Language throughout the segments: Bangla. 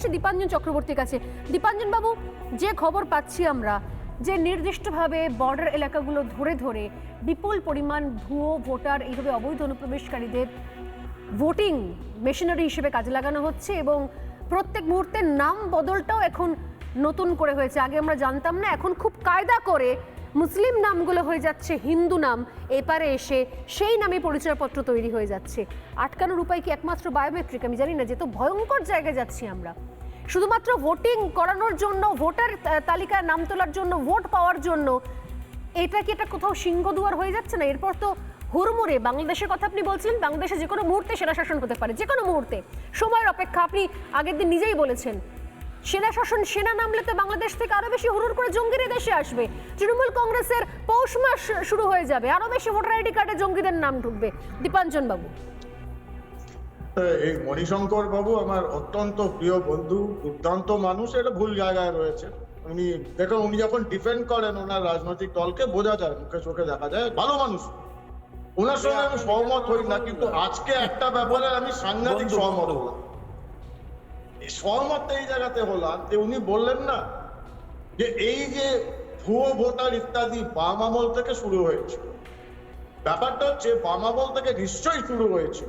আসছে দীপাঞ্জন চক্রবর্তীর কাছে। দীপাঞ্জন বাবু যে খবর পাচ্ছি আমরা, যে নির্দিষ্টভাবে বর্ডার এলাকাগুলো ধরে ধরে বিপুল পরিমাণ ভুয়ো ভোটার, এইভাবে অবৈধ অনুপ্রবেশকারীদের ভোটিং মেশিনারি হিসেবে কাজে লাগানো হচ্ছে এবং প্রত্যেক মুহূর্তে নাম বদলটাও এখন নতুন করে হয়েছে। আগে আমরা জানতাম না, এখন খুব কায়দা করে মুসলিম নামগুলো হয়ে যাচ্ছে হিন্দু নাম। এপারে এসে সেই নামে পরিচয়পত্র তৈরি হয়ে যাচ্ছে। আটকানোর উপায় কি একমাত্র বায়োমেট্রিক আমি জানি না যে তো ভয়ঙ্কর জায়গায় যাচ্ছি আমরা। শুধুমাত্র ভোটিং করানোর জন্য ভোটার তালিকায় নাম তোলার জন্য ভোট পাওয়ার জন্য, এটা কি এটা কোথাও সিংহদুয়ার হয়ে যাচ্ছে না? এরপর তো হুড়মুড়ে, বাংলাদেশের কথা আপনি বলছিলেন বাংলাদেশে যে কোনো মুহূর্তে সেনা শাসন হতে পারে, যে কোনো মুহূর্তে। সময়ের অপেক্ষা, আপনি আগের দিন নিজেই বলেছেন সেনা শাসন সেনা নামলে তো বাংলাদেশ থেকে আরও বেশি হুড়ুর করে জঙ্গিরা দেশে আসবে। তৃণমূল কংগ্রেসের পৌষ মাস শুরু হয়ে যাবে আরও বেশি ভোটার আইডি কার্ডে জঙ্গিদের নাম ঢুকবে। দীপাঞ্জন বাবু। এই মণিশঙ্কর বাবু আমার অত্যন্ত প্রিয় বন্ধু দুর্দান্ত মানুষ এটা ভুল জায়গায় রয়েছে। উনি দেখুন উনি যখন ডিফেন্ড করেন ওনার রাজনৈতিক দলকে বোঝা যায় মুখে চোখে দেখা যায় ভালো মানুষ। ওনার সঙ্গে আমি সহমত হই না কিন্তু আজকে একটা ব্যাপারে আমি সাংঘাতিক সহমত হলাম। সহমত এই জায়গাতে হলাম যে উনি বললেন না যে এই যে ভুয়ো ভোটার ইত্যাদি বাম আমল থেকে শুরু হয়েছে। ব্যাপারটা হচ্ছে বাম আমল থেকে নিশ্চয়ই শুরু হয়েছে।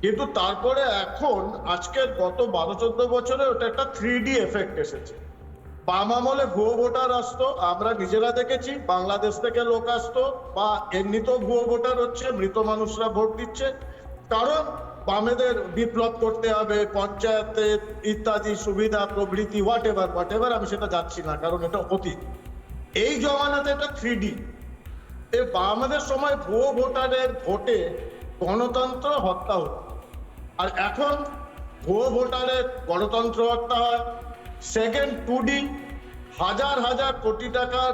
কিন্তু তারপরে এখন আজকের গত বারো চোদ্দ বছরে ওটা একটা থ্রি ডি এফেক্ট এসেছে। বাম আমলে ভুয়ো ভোটার আসতো, আমরা নিজেরা দেখেছি, বাংলাদেশ থেকে লোক আসতো, বা এমনিতেও ভুয়ো ভোটার হচ্ছে, মৃত মানুষরা ভোট দিচ্ছে। কারণ বামেদের বিপ্লব করতে হবে, পঞ্চায়েতে ইত্যাদি সুবিধা, প্রভৃতি হোয়াট এভার হোয়াট এভার আমি সেটা যাচ্ছি না, কারণ এটা অতীত। এই জমানাতে এটা থ্রি ডি এ আমাদের সময় ভুয়ো ভোটারের ভোটে গণতন্ত্র হত্যা হতো। আর এখন ভুয়ো ভোটারের গণতন্ত্র হত্যা হয়। সেকেন্ড টু ডি হাজার হাজার কোটি টাকার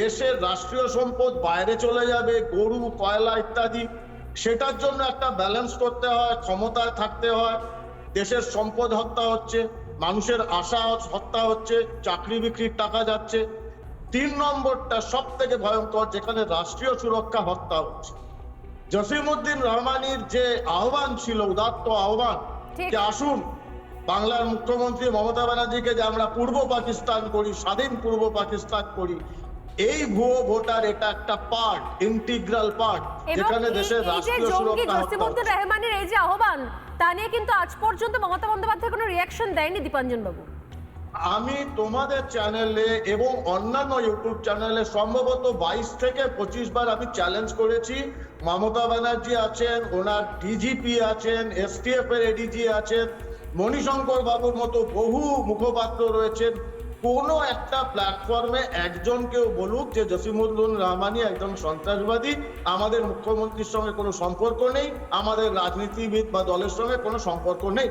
দেশের রাষ্ট্রীয় সম্পদ বাইরে চলে যাবে, গরু, কয়লা ইত্যাদি। সেটার জন্য একটা ব্যালেন্স করতে হয় ক্ষমতায় থাকতে হয়। দেশের সম্পদ হত্যা হচ্ছে মানুষের আশা হত্যা হচ্ছে চাকরি বিক্রির টাকা যাচ্ছে। তিন নম্বরটা সব থেকে ভয়ঙ্কর যেখানে রাষ্ট্রীয় সুরক্ষা হত্যা হচ্ছে। জসিমউদ্দিন রহমানির যে আহ্বান ছিল উদাত্ত আহ্বান। যে আসুন বাংলার মুখ্যমন্ত্রী মমতা ব্যানার্জিকে যে আমরা পূর্ব পাকিস্তান করি স্বাধীন পূর্ব পাকিস্তান করি এই ভুয়ো ভোটার এটা একটা পার্ট ইন্টিগ্রাল পার্ট যেখানে দেশের রাষ্ট্রীয় সুরক্ষা জসিমুদ্দিন রহমানের এই যে আহ্বান তা নিয়ে কিন্তু আজ পর্যন্ত মমতা বন্দ্যোপাধ্যায় কোনো রিয়াকশন দেয়নি দীপাঞ্জন বাবু আমি তোমাদের চ্যানেলে এবং অন্যান্য ইউটিউব চ্যানেলে সম্ভবত বাইশ থেকে পঁচিশ বার আমি চ্যালেঞ্জ করেছি। মমতা ব্যানার্জি আছেন ওনার ডিজিপি আছেন এসটিএফ এর এডিজি আছেন মণিশঙ্কর বাবুর মতো বহু মুখপাত্র রয়েছেন। কোনো একটা প্ল্যাটফর্মে একজন কেউ বলুক যে জসিমুদ্দিন রহমানি একজন সন্ত্রাসবাদী আমাদের মুখ্যমন্ত্রীর সঙ্গে কোনো সম্পর্ক নেই আমাদের রাজনীতিবিদ বা দলের সঙ্গে কোনো সম্পর্ক নেই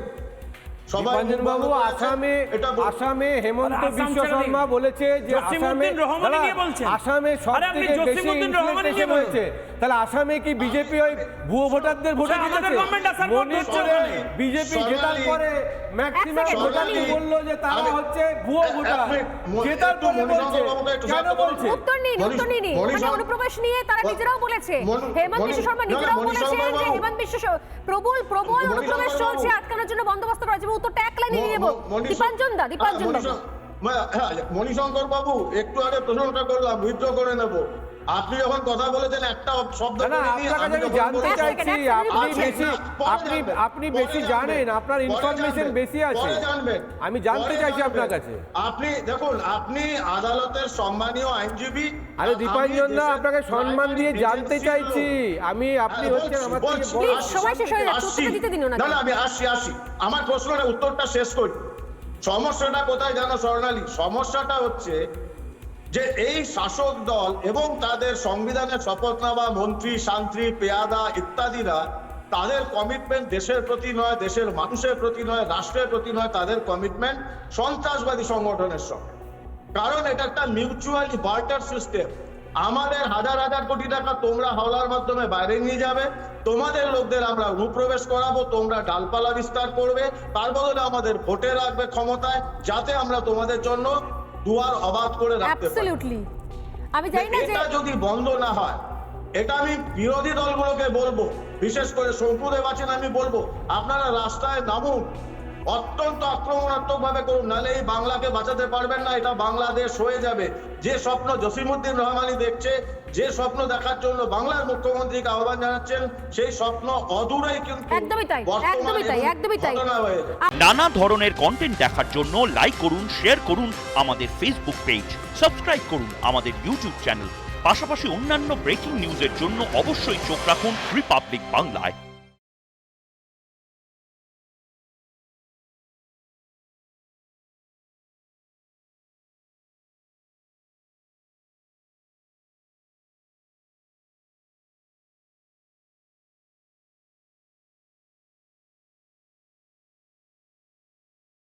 আসামে এটা আসামে হেমন্ত বিশ্ব শর্মা বলেছে যে আসামে জসিমউদ্দিন রহমানি দাঁড়া, নিয়ে বলছেন। আসামে সব থেকে বেশি। হয়েছে তাহলে আসামে কি বিজেপি ওই ভুয়ো ভোটারদের ভোটে জিতেছে। বিজেপি জেতার পরে ম্যাক্সিমাম সোনালি- বলল যে তারা হচ্ছে ভুয়ো ভোটার। জেতার পরে বলছে। কেন বলছে? উত্তর নিন উত্তর নিন। মানে অনুপ্রবেশ নিয়ে তারা নিজেরাও বলেছে। হেমন্ত বিশ্ব শর্মা নিজেরাও বলেছেন যে বাবু। হেমন্ত বিশ্ব প্রবল প্রবল অনুপ্রবেশ চলছে আটকানোর জন্য বন্দোবস্ত করা যাবে উত্তরটা এক লাইনে নিয়ে নেব দীপাঞ্জন দা দীপাঞ্জন মা- হ্যাঁ, মণিশঙ্কর বাবু একটু আগে প্রশ্নটা করলাম উইথড্র করে নেব। আপনি যখন কথা বলেছেন একটা শব্দ না আপনার কাছে আমি জানতে চাইছি আপনি বেশি আপনি আপনি বেশি জানেন আপনার ইনফরমেশন বেশি আছে। জানবেন, আমি জানতে চাইছি আপনার কাছে। আপনি দেখুন আপনি আদালতের সম্মানীয় আইনজীবী আরে দীপাঞ্জন দা আপনাকে সম্মান দিয়ে জানতে চাইছি। আমি আপনি হ্যাঁ, হচ্ছেন আমার থেকে বড় সময় শেষ হয়ে যাচ্ছে। উত্তরটা দিতে দিন না না আমি আসছি আসি আমার প্রশ্নটা উত্তরটা শেষ করি। সমস্যাটা কোথায় জানো স্বর্ণালী? সমস্যাটা হচ্ছে যে এই শাসক দল এবং তাদের সংবিধানের শপথ নেওয়া মন্ত্রী শান্ত্রী পেয়াদা ইত্যাদিরা তাদের কমিটমেন্ট দেশের প্রতি নয়, দেশের মানুষের প্রতি নয়, রাষ্ট্রের প্রতি নয়, তাদের কমিটমেন্ট সন্ত্রাসবাদী সংগঠনের সঙ্গে। কারণ এটা একটা মিউচুয়ালি বার্টার সিস্টেম আমাদের হাজার হাজার কোটি টাকা তোমরা হাওলার মাধ্যমে বাইরে নিয়ে যাবে, তোমাদের লোকদের আমরা অনুপ্রবেশ করাবো, তোমরা ডালপালা বিস্তার করবে, তার বদলে আমাদের ভোটে রাখবে ক্ষমতায়, যাতে আমরা তোমাদের জন্য দুয়ার অবাধ করে রাখতে পারি। আমি জানি না যে এটা যদি বন্ধ না হয় এটা আমি বিরোধী দলগুলোকে বলব। বিশেষ করে শঙ্কুদেব আছেন আমি বলব আপনারা রাস্তায় নামুন। অত্যন্ত আক্রমণাত্মক ভাবে করুন নাহলে এই বাংলাকে বাঁচাতে পারবেন না এটা বাংলাদেশ হয়ে যাবে। যে স্বপ্ন জসিমুদ্দিন রহমানি দেখছে যে স্বপ্ন দেখার জন্য বাংলার মুখ্যমন্ত্রীকে আহ্বান জানাচ্ছেন সেই স্বপ্ন অদূরেই কিন্তু একদমই তাই, একদমই তাই, একদমই তাই। নানা ধরনের কন্টেন্ট দেখার জন্য লাইক করুন শেয়ার করুন আমাদের ফেসবুক পেজ সাবস্ক্রাইব করুন আমাদের ইউটিউব চ্যানেল পাশাপাশি অন্যান্য ব্রেকিং নিউজের জন্য অবশ্যই চোখ রাখুন রিপাবলিক বাংলায়